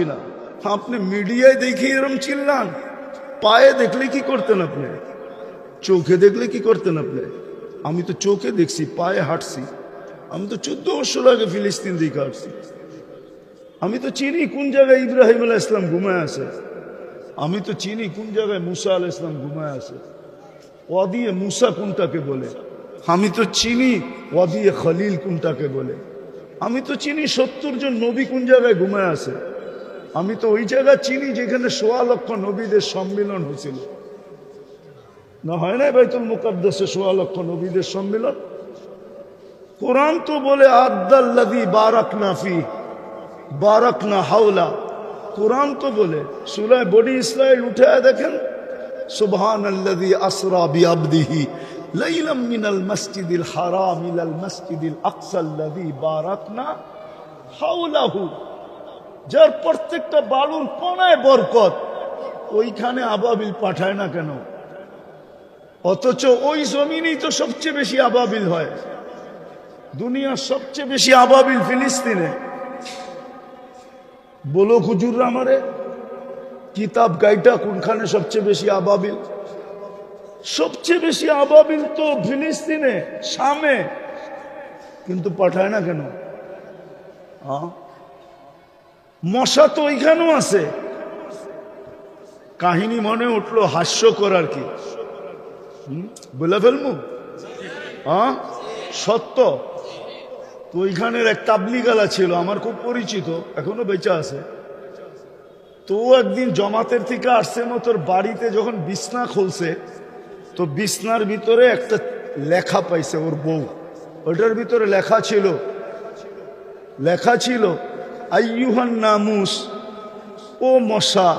না আপনি মিডিয়ায় দেখি এরম চিল্লান, পায়ে দেখলে কি করতেন আপনি? চোখে দেখলে কি করতেন আপনি? আমি তো চোখে দেখছি, পায়ে হাঁটছি। আমি তো চোদ্দ বছর আগে ফিলিস্তিন দিকে হাঁটছি আমি তো চিনি কোন জায়গায় ইব্রাহিম আলাহ ইসলাম ঘুমায় আছে। আমি তো চিনি কোন জায়গায় মুসা আলাহ ইসলাম ঘুমায় আছে। ওয়াদিয়ে মুসা কোনটাকে বলে? আমি তো চিনি ওয়াদিয়ে খলিল কোনটাকে বলে। আমি তো চিনি সত্তর জন নবী কোন জায়গায় ঘুমায় আছে। আমি তো ওই জায়গা চিনি যেখানে সোয়া লক্ষ নবীদের সম্মিলন হয়েছিল। না হয় না বাইতুল মুকাদ্দাসে সোয়া লক্ষ নবীদের সম্মিলন? কোরআন তো বলে আদাল্লাদি বারাক নাফি বারাক না হাওলা। কোরআন তো বলে, সুরায় বডি ইসরায়েল উঠে দেখেন সুবহান আল্লাদি আসরা বিআবদিহি লাইলাম মিনাল মসজিদিল হারাম ইলাল মসজিদিল আকসাল্লাদি বারাকনা হাওলাহু। যার প্রত্যেকটা বালুর কোনায় বরকত, ওইখানে আবাবিল পাঠায় না কেন? অথচ ওই জমিনেই তো সবচেয়ে বেশি আবাবিল হয়। দুনিয়ার সবচেয়ে বেশি আবাবিল ফিলিস্তিনে। বলো হুজুররা আমারে, কিতাব গাইটা কোনখানে সবচেয়ে বেশি আবাবিল? সবচেয়ে বেশি আবাবিল তো ফিলিস্তিনে, শামে। কিন্তু পাঠায় না কেন? আ? মশা তো ওইখানেও আছে। কাহিনী মনে উঠল হাস্য করার কি? বলে ফেলব? হ্যাঁ? সত্য? তো ওইখানের এক তাবলিগালা ছিল, আমার খুব পরিচিত, এখনও বেঁচে আছে। তো একদিন জমাতের থেকে আসছে মতোর বাড়িতে যখন বিছনা খুলছে, তো বিছনার ভিতরে একটা লেখা পাইছে ওর বউ। ওটার ভিতরে লেখা ছিল লেখা ছিল আইয়ুহান নামুস ও মশা,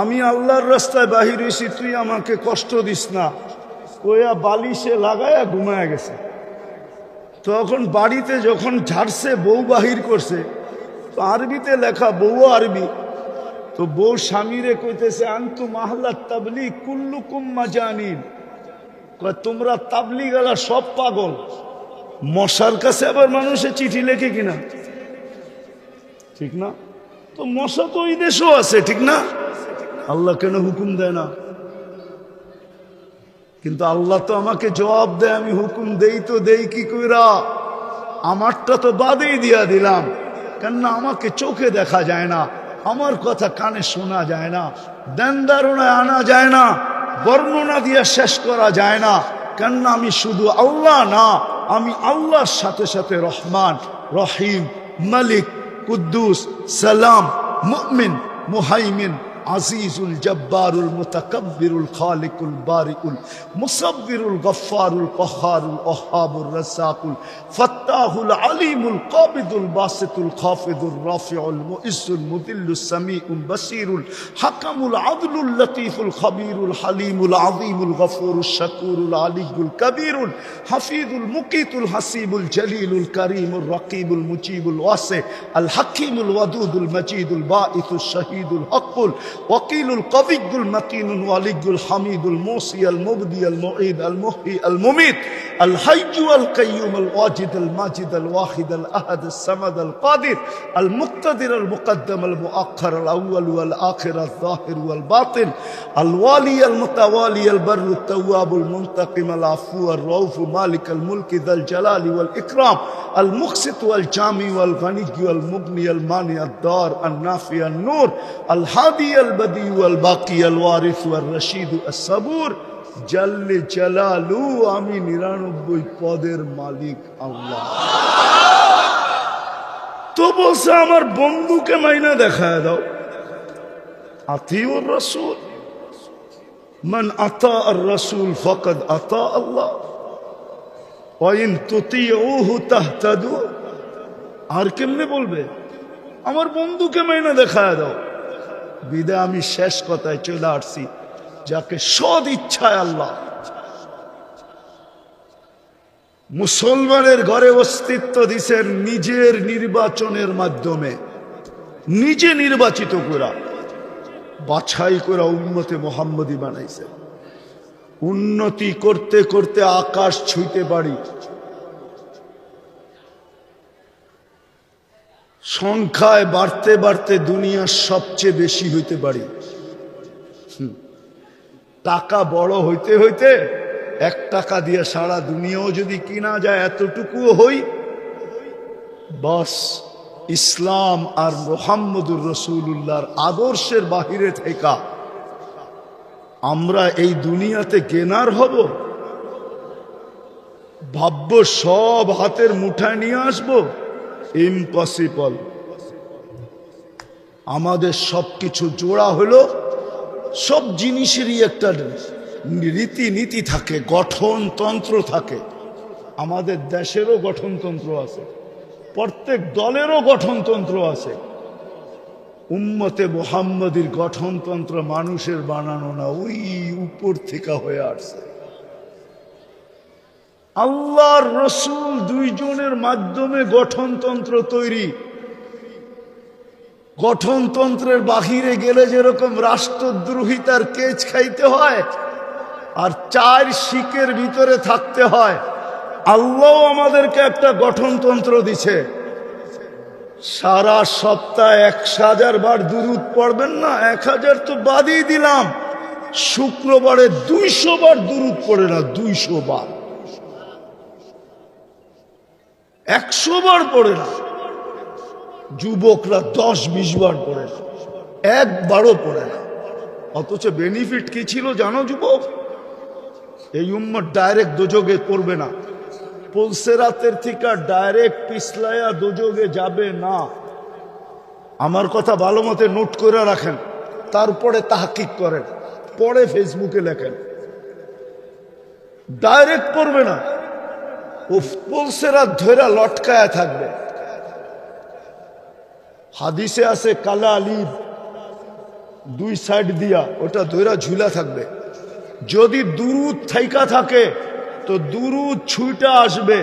আমি আল্লাহর রাস্তায় বাহির হয়েছি তুই আমাকে কষ্ট দিস না। ওয়া বালিশে লাগায়া ঘুমায় গেছে। তখন বাড়িতে যখন ঝাড়ছে, বউ বাহির করছে, তো আরবিতে লেখা, বউ আরবি। তো বউ স্বামীরে কইতেছে, আন্তু মাহলা তাবলি কুল্লুকুম মাজানিন। কয়, তোমরা তাবলি গেলা সব পাগল। মশার কাছে আবার মানুষে চিঠি লেখে কিনা? ঠিক না? তো মশা তো ওই দেশও আছে, ঠিক না? আল্লাহ কেন হুকুম দেয় না? কিন্তু আল্লাহ তো আমাকে জবাব দেয়, আমি হুকুম দেই তো দেই কি কইরা? আমারটা তো বাদেই দিয়া দিলাম। কেননা আমাকে চোখে দেখা যায় না, আমার কথা কানে শোনা যায় না, দেন ধারণায় আনা যায় না, বর্ণনা দিয়ে শেষ করা যায় না। কেননা আমি শুধু আল্লাহ না, আমি আল্লাহর সাথে সাথে রহমান, রহিম, মালিক قدوس سلام. مؤمن. مهيمن. عزيز الجبار المتكبر الخالق البارئ المصبر الغفار القهار الوهاب الرزاق الفتاح العليم القابض الباسط الخافض الرافع المؤز المذل السميع البصير الحكم العدل اللطيف الخبير الحليم العظيم الغفور الشكور العلي الكبير الحفيظ المقيت الحسيب الجليل الكريم الرقيب المجيب الواسع الحكيم الودود المجيد الباعث الشهيد الحق وكيل القوي المتين الولي الحميد الموصي المبدي المعيد المحيي المميت الحي القيوم الواجد الماجد الواحد الأحد الصمد القادر المقتدر المقدم المؤخر الأول والآخر الظاهر والباطن الوالي المتوالي البر التواب المنتقم العفو الرؤوف مالك الملك ذا الجلال والإكرام المقسط والجامي والغني والمغني المانع الدار النافع النور الهادي البديع والباقي الوارث والرشيد الصبور জাল্লে জালালু আমি নিরানব্বই পদের মালিক আল্লাহ তো বলছে আমার বন্ধুকে মাইনা দেখায় দাও আতিউর রসুল মান আতা আর রসুল ফকদ আতা আল্লাহ ওয়াইন তুতিউহু তাহতাদু আর কেমনে বলবে আমার বন্ধুকে মাইনা দেখায় দাও বিদে আমি শেষ কথায় চলে আসছি। যাকে সদ ইচ্ছায় আল্লাহ। মুসলমানের ঘরে অস্তিত্ব দিছেন নিজের নির্বাচনের মাধ্যমে। নিজে নির্বাচিত করা বাছাই করা উন্নতি মোহাম্মদী বানাইছে। উন্নতি করতে করতে আকাশ ছুঁইতে পারি। সংখ্যায় বাড়তে বাড়তে দুনিয়ার সবচেয়ে বেশি হইতে পারি। টাকা বড় হইতে হইতে এক টাকা দিয়ে সারা দুনিয়াও যদি কিনা যায় এতটুকুও হই, বস ইসলাম আর মোহাম্মদুর রসুল্লাহর আদর্শের বাহিরে থেকা আমরা এই দুনিয়াতে কেনার হব ভাব্য সব হাতের মুঠায় নিয়ে আসব ইম্পসিবল আমাদের সব কিছু জোড়া হলো, সব জিনিসেরই একটা রীতি নীতি থাকে, গঠনতন্ত্র থাকে। আমাদের দেশেরও গঠনতন্ত্র আছে, প্রত্যেক দলেরও গঠনতন্ত্র আছে। উম্মতে মোহাম্মদীর গঠনতন্ত্র মানুষের বানানো না, ওই উপর থেকে হয়ে আসছে। আল্লাহর রসুল দুইজনের মাধ্যমে গঠনতন্ত্র তৈরি। গঠনতন্ত্রের বাহিরে গেলে যেরকম রাষ্ট্রদ্রোহিতার কেচ খাইতে হয়, আর চার শিকের ভিতরে থাকতে হয় আল্লাহ আমাদেরকে একটা গঠনতন্ত্র দিছে। সারা সপ্তাহে এক হাজার বার দুরুদ পড়বেন না, এক হাজার তো বাদই দিলাম। শুক্রবারে দুইশো বার দুরুদ পড়ে না, দুইশো বার। একশো বার পড়ে না। যুবকরা দশ, বিশ বার পড়ে একবারও পড়ে না। অথচ বেনিফিট কি ছিল জানো যুবক? এই উম্মত ডাইরেক্ট দোজগে পড়বে না। পলসেরাতের থেকে ডাইরেক্ট পিছলাইয়া দোজগে যাবে না। আমার কথা ভালো মতে নোট করে রাখেন। তারপরে তাহাকিক করেন। পরে ফেসবুকে লেখেন। ডাইরেক্ট পড়বে না। ও পলসেরাত ধৈরা লটকায়া থাকবে। হাদিসে আছে, কালা আলিফ, দুই সাইড দিয়া, ওটা ধৈরা ঝুলা থাকবে। যদি দুরুদ থাইকা থাকে, তো দুরুদ ছুইটা আসবে।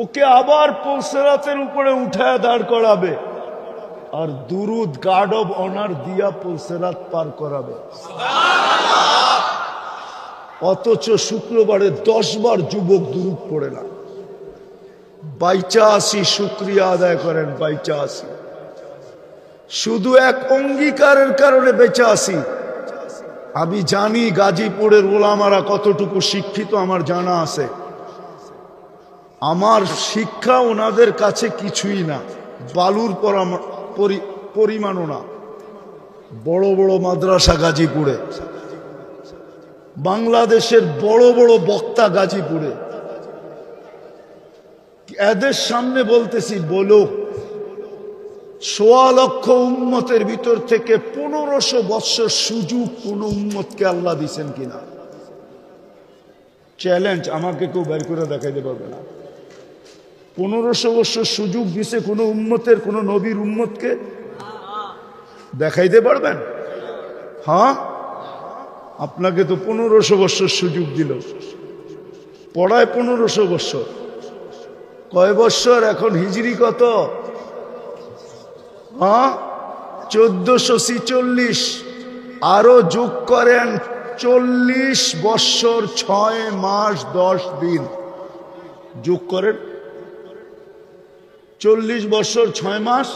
ওকে আবার পলসেরাতের উপরে উঠায় দাঁড় করাবে, আর দুরুদ গার্ড অব অনার দিয়া পলসেরাত পার করাবে। অথচ শুক্রবারে দশ বার যুবক দুরুদ পড়ে না। বাইচা আসি শুক্রিয়া আদায় করেন বাইচা আসি শুধু এক অঙ্গীকারের কারণে বেঁচে আসি আমি জানি গাজীপুরের ওলামারা কতটুকু শিক্ষিত, আমার জানা আছে। আমার শিক্ষা ওনাদের কাছে কিছুই না, বালুর পরাম- পরি- পরিমাণও না। বড় বড় মাদ্রাসা গাজীপুরে। বাংলাদেশের বড় বড় বক্তা গাজীপুরে। এদের সামনে বলতেছি, বলো, সোয়া লক্ষ উম্মতের ভিতর থেকে পনেরোশো বৎসর সুযোগ কোন উম্মতকে আল্লাহ দিছেন কিনা? চ্যালেঞ্জ আমাকে কেউ বের করে দেখাইতে পারবে না। পনেরোশো বৎসর সুযোগ দিছে কোনো উম্মতের, কোনো নবীর উম্মতকে? দেখাইতে পারবেন? হ্যাঁ? আপনাকে তো পনেরোশো বৎসর সুযোগ দিল। পড়ায় পনেরোশো বৎসর কয় বৎসর এখন হিজড়ি কত? চোদ্দশো ছিচল্লিশ। আরও যোগ করেন চল্লিশ বৎসর ছয় মাস দশ দিন। যোগ করেন। চল্লিশ বৎসর ছয় মাস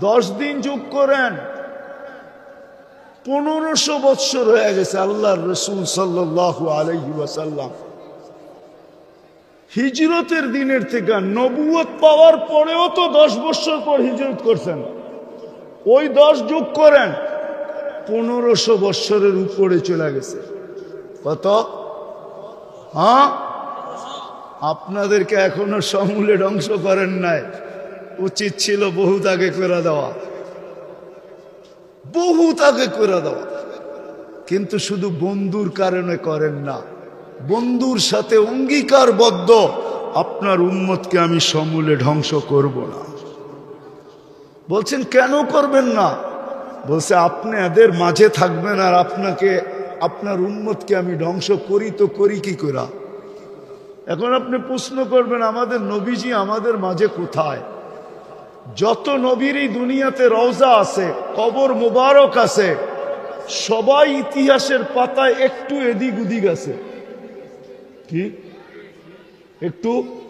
দশ দিন যোগ করেন। পনেরোশো বৎসর হয়ে গেছে আল্লাহ রসুল ওয়াসাল্লাম। হিজরতের দিনের থেকে নবুয়ত পাওয়ার পরেও তো দশ বছর পর হিজরত করছেন। ওই দশ যোগ করেন, পনেরোশো বৎসরের উপরে চলে গেছে। কত? হ্যাঁ? আপনাদেরকে এখনও সমূলে ধ্বংস করেন নাই। উচিত ছিল বহুত আগে করে দেওয়া। বহুত আগে করে দেওয়া কিন্তু শুধু বন্ধুর কারণে করেন না, বন্ধুর সাথে অঙ্গীকারবদ্ধ আপনার উন্মতকে আমি সমূলে ধ্বংস করব না। বলছেন, কেন করবেন না? বলছে আপনি এদের মাঝে থাকবেন আর আপনাকে, আপনার উন্মতকে আমি ধ্বংস করি তো করি কি করা? এখন আপনি প্রশ্ন করবেন, আমাদের নবীজি আমাদের মাঝে কোথায়? যত নবীর এই দুনিয়াতে রওজা আছে, কবর মোবারক আছে, সবাই ইতিহাসের পাতায় একটু এদিক উদিক আছে। কি? একটু?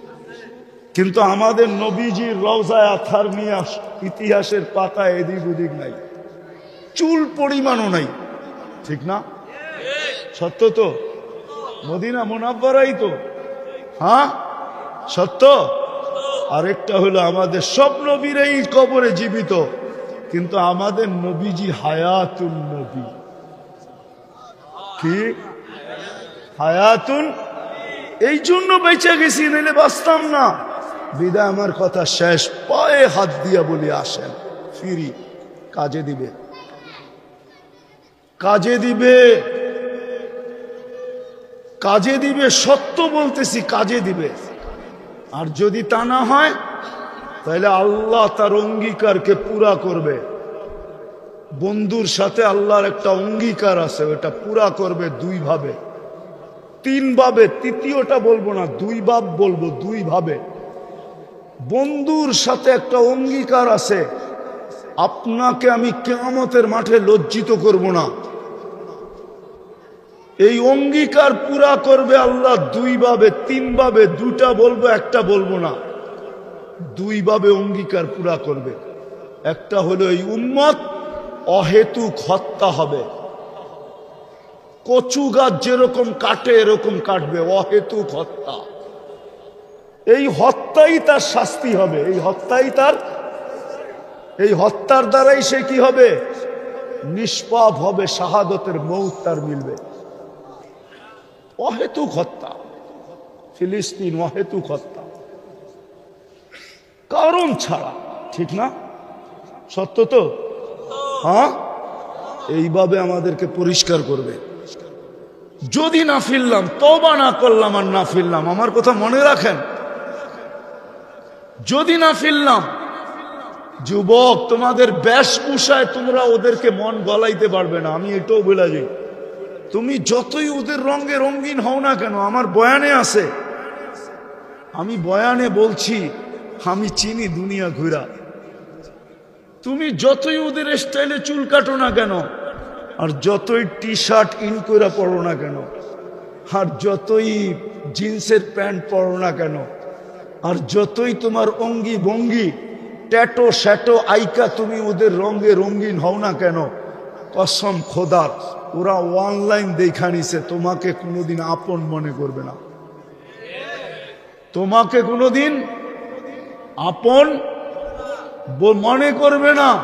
কিন্তু আমাদের নবীজির রওজায় আথার নিয়ে ইতিহাসের পাতা এদিক ওদিক নাই। চুল পরিমাণও নাই। ঠিক না? সত্য তো? মদিনা মোনাব্বরাই তো। হ্যাঁ? সত্য? আরেকটা হলো আমাদের সব নবীরাই কবরে জীবিত, কিন্তু আমাদের নবীজি হায়াতুন নবী। কি? হায়াতুন? এই জন্য বেঁচে গেছি নাহলে বাঁচতাম না। বিদায় আমার কথা শেষ, পায়ে হাত দিয়া বলি, আসেন, ফিরি, কাজে দিবে। কাজে দিবে। কাজে দিবে, সত্য বলতেছি, কাজে দিবে। আর যদি তা না হয়, তাহলে আল্লাহ তার অঙ্গীকারকে পুরা করবে। বন্ধুর সাথে আল্লাহর একটা অঙ্গীকার আছে, ওটা পুরা করবে দুই ভাবে তিন ভাবে তৃতীয়টা বলব না, দুই ভাব বলব দুই ভাবে বন্ধুর সাথে একটা অঙ্গীকার আছে, আপনাকে আমি কেয়ামতের মাঠে লজ্জিত করব না। এই অঙ্গীকার পুরা করবে আল্লাহ, দুই ভাবে, তিন ভাবে, দুটা বলব, একটা বলব না। দুই ভাবে অঙ্গীকার পুরা করবে। একটা হলো এই উম্মত, অহেতুক হত্যা হবে। কচু গাছ যেরকম কাটে, এরকম কাটবে, অহেতুক হত্যা। এই হত্যাই তার শাস্তি হবে। এই হত্যাই তার, এই হত্যার দ্বারাই সে কি হবে? নিষ্পাপ হবে, শাহাদতের মৌত তার মিলবে। অহেতুক হত্যা। ফিলিস্তিন অহেতুক হত্যা। কারণ ছাড়া, ঠিক না? সত্য তো? হ্যাঁ? এইভাবে আমাদেরকে পরিষ্কার করবে। যদি না ফিরলাম তবা না করলাম আর না ফিরলাম, আমার কথা মনে রাখেন। যদি না ফিরলাম, যুবক, তোমাদের বেশভূষায় তোমরা ওদেরকে মন গলাইতে পারবে না, আমি এটাও বলে যাই তুমি যতই ওদের রঙে রঙিন হও না কেন, আমার বয়ানে আছে। আমি বয়ানে বলছি, আমি চিনি দুনিয়া ঘুরা। তুমি যতই ওদের স্টাইলে চুল কাটো না কেন, আর যতই টি শার্ট ইন করে পড়ো না কেন, আর যতই জিন্সের প্যান্ট পরো না কেন, আর যতই তোমার অঙ্গি ভঙ্গি, ট্যাটো শ্যাটো আইকা তুমি ওদের রঙে রঙিন হও না কেন, কসম খোদার। ওরা অনলাইন দেখা নিছে, তোমাকে কোনোদিন আপন মনে করবে না। তোমাকে কোনোদিন আপন মনে করবে না।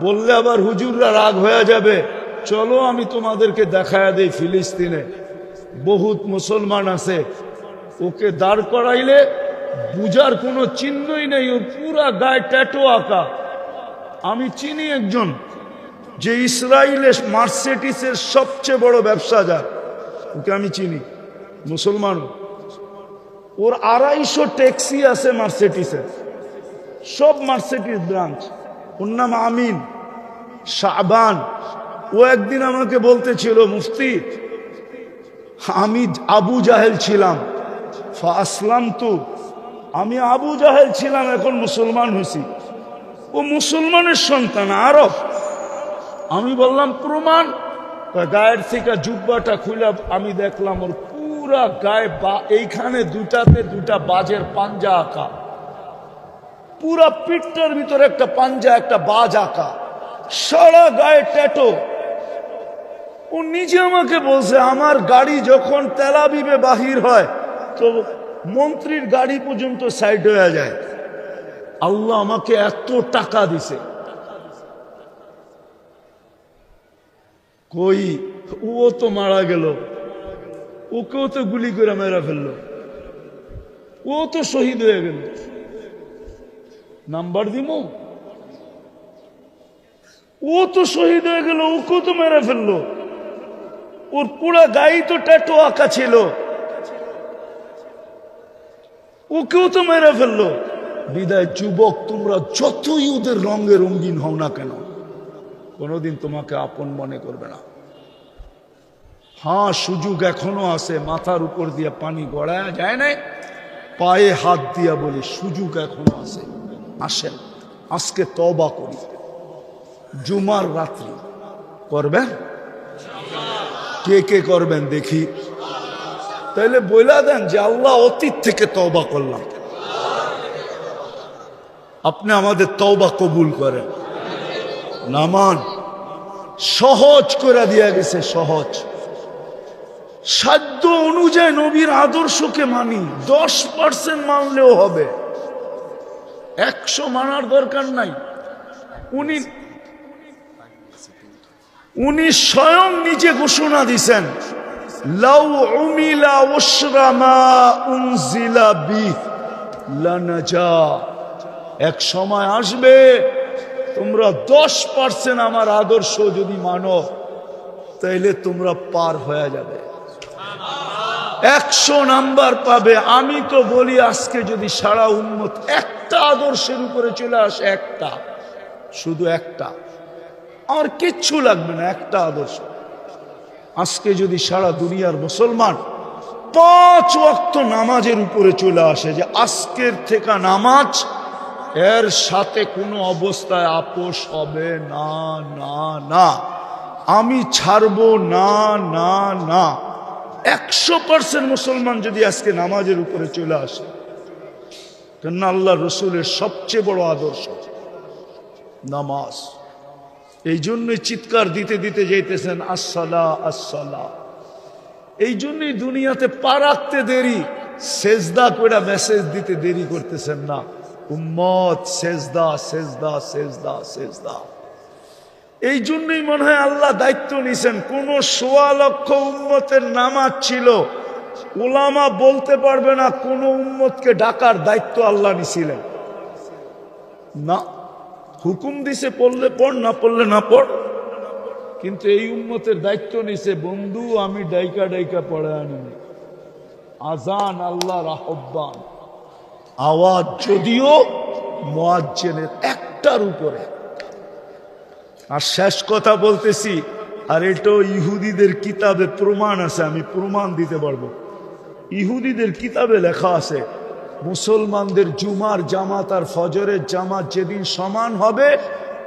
বললে আবার হুজুররা রাগ হয়ে যাবে। চলো আমি তোমাদেরকে দেখায় দেই ফিলিস্তিনে। বহুত মুসলমান আছে। ওকে দাঁড় করাইলে বুঝার কোনো চিহ্নই নেই। ওর পুরা গায়ে ট্যাটো আঁকা। আমি চিনি একজন। যে ইসরায়েলের মার্সেটিসের সবচেয়ে বড় ব্যবসা যার ওকে আমি চিনি, মুসলমান। ওর আড়াইশো ট্যাক্সি আছে মার্সেটিসের সব মার্সেটিস ব্রাঞ্চ। ওর নাম আমিন শাহবান ও একদিন আমাকে বলতেছিল, মুফতি, আমি আবু জাহেল ছিলাম। আসলাম তো আমি আবু জাহেল ছিলাম, এখন মুসলমান হয়েছি ও মুসলমানের সন্তান, আরব। আমি বললাম, প্রমাণ? গায়ের থেকে জুব্বাটা খুলে আমি দেখলাম ওর পুরা গায়ে বা, এইখানে দুটাতে দুটা বাজের পাঞ্জা আঁকা। পুরা পিঠটার ভিতরে একটা পাঞ্জা, একটা বাজ আঁকা। সারা গায়ে ট্যাটো। ও নিজে আমাকে বলছে, আমার গাড়ি যখন তেলাবিবে বাহির হয়, তো মন্ত্রীর গাড়ি পর্যন্ত সাইড হয়ে যায়। আল্লাহ আমাকে এত টাকা দিছে। কই? ও তো মারা গেল। ওকেও তো গুলি করে মেরা ফেলল। ও তো শহীদ হয়ে গেল। নাম্বার দিব ও তো শহীদ হয়ে গেল, ওকেও তো মেরে ফেলল। ওর পুরা গাই তো ট্যাটু আঁকা ছিল। ওকেও তো মেরে ফেলল। বিদায়, যুবক, তোমরা যতই ওদের রঙে রঙিন হও না কেন কোনোদিন তোমাকে আপন মনে করবে না। হ্যাঁ সুযোগ এখনও আছে, মাথার উপর দিয়ে পানি গড়ায় যায় না পায়ে হাত দিয়া বলি, সুযোগ এখনও আছে। আসেন, আজকে তবা করি। জুমার রাত্রি করবেন? কে কে করবেন দেখি। তাহলে বইলা দেন যে আল্লাহ অতীত থেকে তবা করলাম। আপনি আমাদের তওবা কবুল করেন। নামান। সহজ করে দিয়া গেছে, সহজ। সাধ্য অনুযায়ী নবীর আদর্শকে মানি, দশ পার্সেন্ট মানলেও হবে। একশো মানার দরকার নাই। উনি উনি স্বয়ং নিজে ঘোষণা দিছেন, লাউ উমিলা ওশরামা উনজিলা বি লানাজা। এক সময় আসবে তোমরা দশ পার্সেন্ট আমার আদর্শ যদি মানো, তাইলে তোমরা পার হয়ে যাবে। একশো নাম্বার পাবে, আমি তো বলি আজকে যদি সারা উন্মত একটা আদর্শের উপরে চলে আসে, একটা, শুধু একটা। আর কিচ্ছু লাগবে না, একটা আদর্শ। আজকে যদি সারা দুনিয়ার মুসলমান পাঁচ ওয়াক্ত নামাজের উপরে চলে আসে, যে আজকের থেকে নামাজ এর সাথে কোনো অবস্থায় আপোষ হবে না না না। আমি ছাড়বো না না না। একশো পার্সেন্ট মুসলমান যদি আজকে নামাজের উপরে চলে আসে, কেননা আল্লাহ রসুলের সবচেয়ে বড় আদর্শ নামাজ। এই জন্যই চিৎকার দিতে দিতে যাইতেছেন, আসসালা আসসালা। এই জন্যই দুনিয়াতে পা রাখতে দেরি, সেজদা করে মেসেজ দিতে দেরি করতেছেন না। উম্মত, সেজদা সেজদা সেজদা সেজদা। এই জন্যই মনে হয় আল্লাহ দায়িত্ব নিছেন। কোন সোয়া লক্ষ উম্মতের নামাজ ছিল ওলামা বলতে পারবে না কোন উম্মতকে ডাকার দায়িত্ব আল্লাহ নিছিলেন। না, হুকুম দিছে পড়লে পড়, না পড়লে না পড়। কিন্তু এই উম্মতের দায়িত্ব নিছে, বন্ধু, আমি ডাইকা ডাইকা পড়ে আনি আজান আল্লাহ রাহব্বান আওয়াজ যদিও মোয়াজ্জেনের একটার উপরে। আর শেষ কথা বলতেছি, আর এটাও ইহুদিদের কিতাবে প্রমাণ আছে, আমি প্রমাণ দিতে পারব। ইহুদিদের কিতাবে লেখা আছে, মুসলমানদের জুমার জামাত আর ফজরের জামাত যেদিন সমান হবে,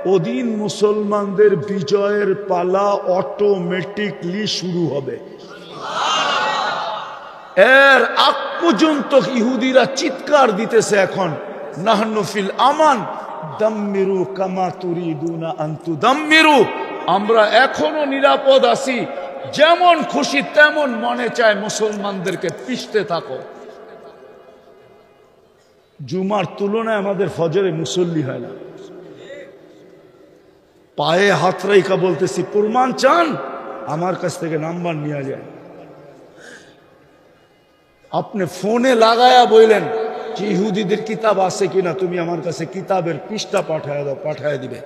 ওদিন মুসলমানদের বিজয়ের পালা অটোমেটিকলি শুরু হবে। এর আগ পর্যন্ত ইহুদিরা চিৎকার দিতেছে এখন। নাহনুফিল আমান, দাম্মিরু কামা তুরিদুনা আন্তু দাম্মিরু। আমরা এখনও নিরাপদ আছি। যেমন খুশি, তেমন মনে চায় মুসলমানদেরকে পিষতে থাকো। জুমার তুলনায় আমাদের ফজরে মুসল্লি হয় না। পায়ে হাত রাইকা বলতেছি, প্রমাণ চান? আমার কাছ থেকে নাম্বার নিয়ে যায় আপনি ফোনে লাগায়া বললেন যে ইহুদিদের কিতাব আছে কিনা, তুমি আমার কাছে কিতাবের পৃষ্ঠা পাঠায় দাও, পাঠায় দিবে।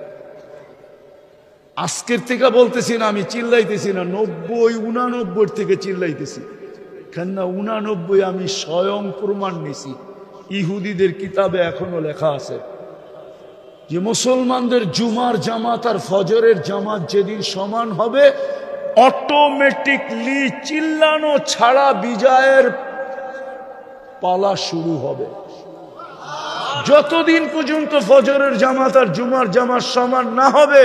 আজকের থেকে বলতেছি না, আমি চিল্লাইতেছি না, নব্বই, উনানব্বই থেকে চিল্লাইতেছি। কেননা উনানব্বই আমি স্বয়ং প্রমাণ নিছি, ইহুদিদের কিতাবে এখনও লেখা আছে। যে মুসলমানদের জুমার জামাত আর ফজরের জামাত যেদিন সমান হবে অটোমেটিকলি চিল্লানো ছাড়া বিজয়ের পালা শুরু হবে। যতদিন পর্যন্ত ফজরের জামাত আর জুমার জামাত সমান না হবে,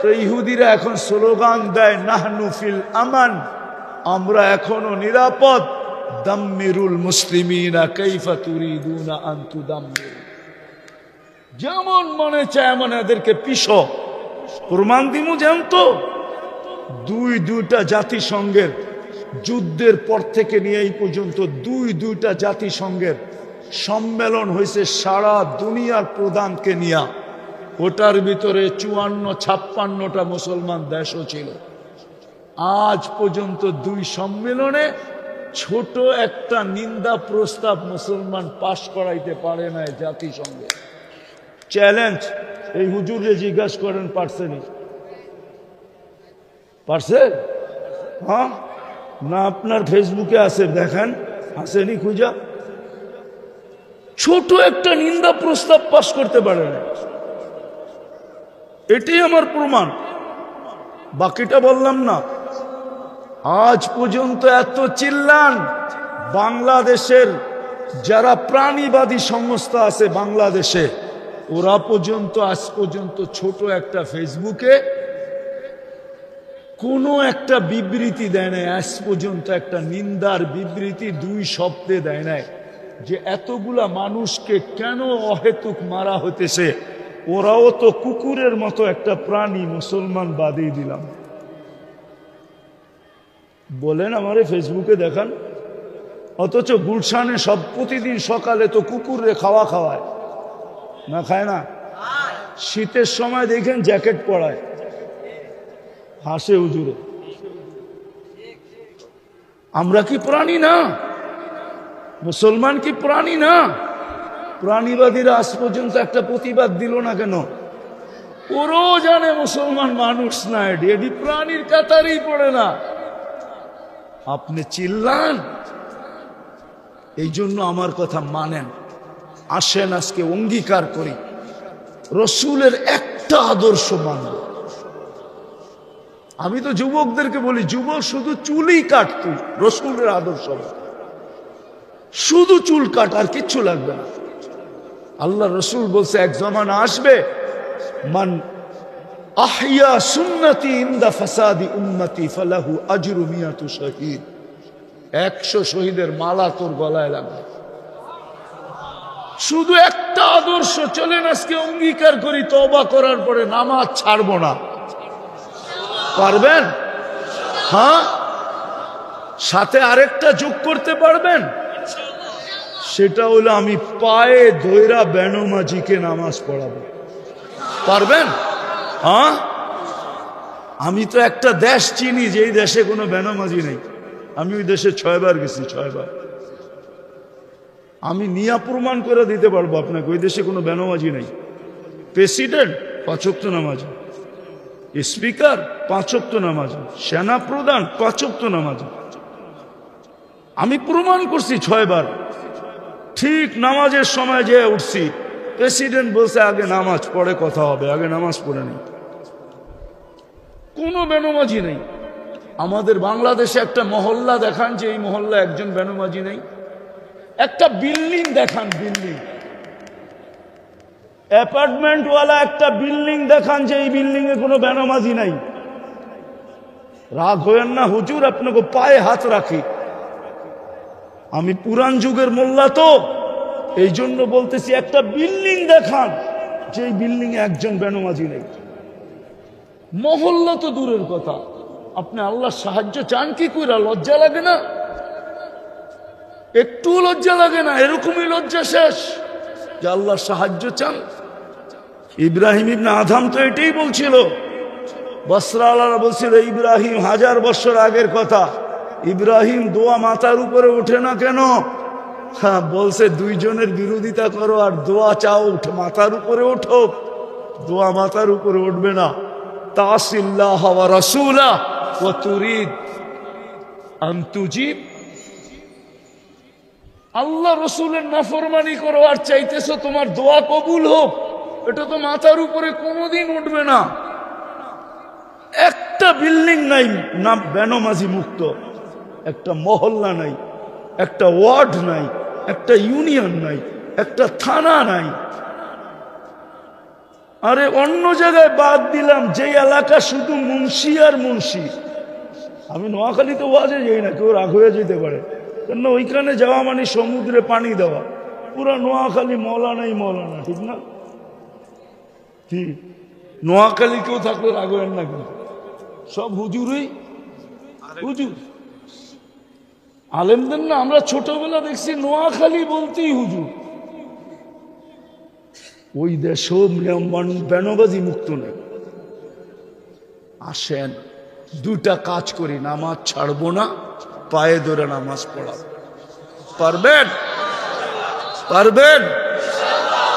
তো ইহুদিরা এখন স্লোগান দেয় নাহনুফিল আমান আমরা এখনও নিরাপদ দাম্মিরুল মুসলিমিনা কৈফা তুরিদুনা আন্তু দাম্মির যেমন মনে চায়, এমন এদেরকে পিস প্রমাণ দিমু যেমন তো। দুই দুইটা জাতিসংঘের যুদ্ধের পর থেকে নিয়ে এই পর্যন্ত দুই, দুইটা জাতিসংঘের সম্মেলন হয়েছে সারা দুনিয়ার প্রধানকে নিয়ে। ওটার ভিতরে চুয়ান্ন, ছাপ্পান্নটা মুসলমান দেশও ছিল। আজ পর্যন্ত দুই সম্মেলনে ছোট একটা নিন্দা প্রস্তাব মুসলমান পাশ করাইতে পারে না জাতিসংঘে। চ্যালেঞ্জ, এই হুজুরে জিজ্ঞাসা করেন পারছেনি পারছে? হ্যাঁ? না আপনার ফেসবুকে আছে, দেখেন আসেনি খুঁজা। ছোট একটা নিন্দা প্রস্তাব পাশ করতে পারে না। এটাই আমার প্রমাণ। বাকিটা বললাম না। আজ পর্যন্ত এত চিল্লান। বাংলাদেশের যারা প্রাণীবাদী সংস্থা আছে বাংলাদেশে, ওরা পর্যন্ত, আজ পর্যন্ত ছোট একটা ফেসবুকে কোনো একটা বিবৃতি দেয় নাই আজ পর্যন্ত একটা নিন্দার বিবৃতি দুই শব্দে দেয় নাই যে এতগুলা মানুষকে কেন অহেতুক মারা হতেছে ওরাও তো কুকুরের মতো একটা প্রাণী মুসলমান বাদেই দিলাম। বলেন আমারে ফেসবুকে দেখান। অথচ গুলশানে সব প্রতিদিন সকালে তো কুকুরে খাওয়া খাওয়ায়। না খায় না? শীতের সময় দেখেন জ্যাকেট পরায়। হাসে উজুরে আমরা কি প্রাণী না? মুসলমান কি প্রাণী না? প্রাণীবাদীরা আজ পর্যন্ত একটা প্রতিবাদ দিল না কেন? ওরও জানে মুসলমান মানুষ না এটি এটি প্রাণীর কাতারেই পড়ে না। আপনি চিল্লান। এই জন্য আমার কথা মানেন। আসেন আজকে অঙ্গীকার করি। রসুলের একটা আদর্শ মানব। আমি তো যুবকদেরকে বলি, যুবক শুধু চুলই কাট তুই, রসুলের আদর্শ শুধু চুল কাট, আর কিচ্ছু লাগবে না। আল্লাহ রসুল বলছে, এক জমানা আসবে, মান আহিয়া সুন্নতি ইন্দা ফাসাদি উম্মতি ফালাহু আজরু মিয়াতু শহীদ। একশো শহীদের মালা তোর গলায় লাগবে। শুধু একটা আদর্শ, চলেন আজকে অঙ্গীকার করি তবা করার পরে নামাজ ছাড়বো না। পারবেন? হ্যাঁ? সাথে আরেকটা যোগ করতে পারবেন? সেটা হলো আমি পায়ে ধৈরা বেনমাজিকে নামাজ পড়াবো। পারবেন? হ্যাঁ? আমি তো একটা দেশ চিনি, যেই দেশে কোনো বেনমাজি নেই। আমি ওই দেশে ছয়বার গেছি, ছয়বার। আমি নিয়া প্রমাণ করে দিতে পারব আপনাকে, ওই দেশে কোনো বেনমাজি নেই। প্রেসিডেন্ট, পাঁচক্ত নামাজ। স্পিকার পাঁচক্ত নামাজ, সেনা প্রধান পাঁচক্ত নামাজ। আমি প্রমাণ করছি ছয়বার। ঠিক নামাজের সময় যে উঠছি, প্রেসিডেন্ট বলছে, আগে নামাজ পড়ে কথা হবে, আগে নামাজ পড়ে নেই। কোনো বেনমাজি নেই। আমাদের বাংলাদেশে একটা মহল্লা দেখান যে এই মহল্লা একজন বেনমাজি নেই। একটা বিল্ডিং দেখান, বিল্ডিং। অ্যাপার্টমেন্টওয়ালা একটা বিল্ডিং দেখান যে এই বিল্ডিং এ কোনো বেনামাজি নাই। রাগ হয়েন না, হুজুর, আপনাকে পায়ে হাত রাখি। আমি পুরান যুগের মোল্লা তো, এই জন্য বলতেছি একটা বিল্ডিং দেখান যে বিল্ডিং এ একজন বেনমাজি নেই। মহল্লা তো দূরের কথা। আপনি আল্লাহর সাহায্য চান কি কইরা, লজ্জা লাগে না? একটু লজ্জা লাগে না, এরকমই লজ্জা শেষ। যে আল্লাহর সাহায্য চান ইব্রাহিম ইবনে আধাম তো এটাই বলছিল। বসরা আল্লাহরা বলছিল, ইব্রাহিম, হাজার বছর আগের কথা। ইব্রাহিম দোয়া মাথার উপরে ওঠে না কেন? হ্যাঁ বলছে, দুইজনের বিরোধিতা করো আর দোয়া চাও, উঠে, মাথার উপরে ওঠো। দোয়া মাথার উপরে উঠবে না। তাসিল্লাহ ওয়া রাসূলা ওয়া তুরিদ। আন তুজিব আল্লাহ রসুলের নাফরমানি করো, আর চাইতেছো তোমার দোয়া কবুল হোক। এটা তো মাথার উপরে কোনোদিন উঠবে না। একটা বিল্ডিং নাই না বেনমাজি মুক্ত। একটা মহল্লা নাই, একটা ওয়ার্ড নাই, একটা ইউনিয়ন নাই, একটা থানা নাই। আরে অন্য জায়গায় বাদ দিলাম যে এলাকা শুধু মুন্সি আর মুন্সি। আমি নোয়াখালীতে ওয়াজে যাই না, কেউ রাগ হয়ে যেতে পারে। কেন ওইখানে যাওয়া মানে সমুদ্রে পানি দেওয়া। পুরো নোয়াখালী মৌলানাই মৌলানা ঠিক না? ঠিক নোয়াখালী কেউ থাকলে রাগবেন না কিন্তু সব হুজুরই হুজুর। আলেমদের না আমরা ছোটবেলা দেখছি নোয়াখালী বলতেই হুজুর। ওই দেশও বেনবাজি মুক্ত নেই। আসেন দুটা কাজ করি, নামাজ ছাড়বো না, পায়ে ধরে নামাজ পড়াবো। পারবেন? পারবেন?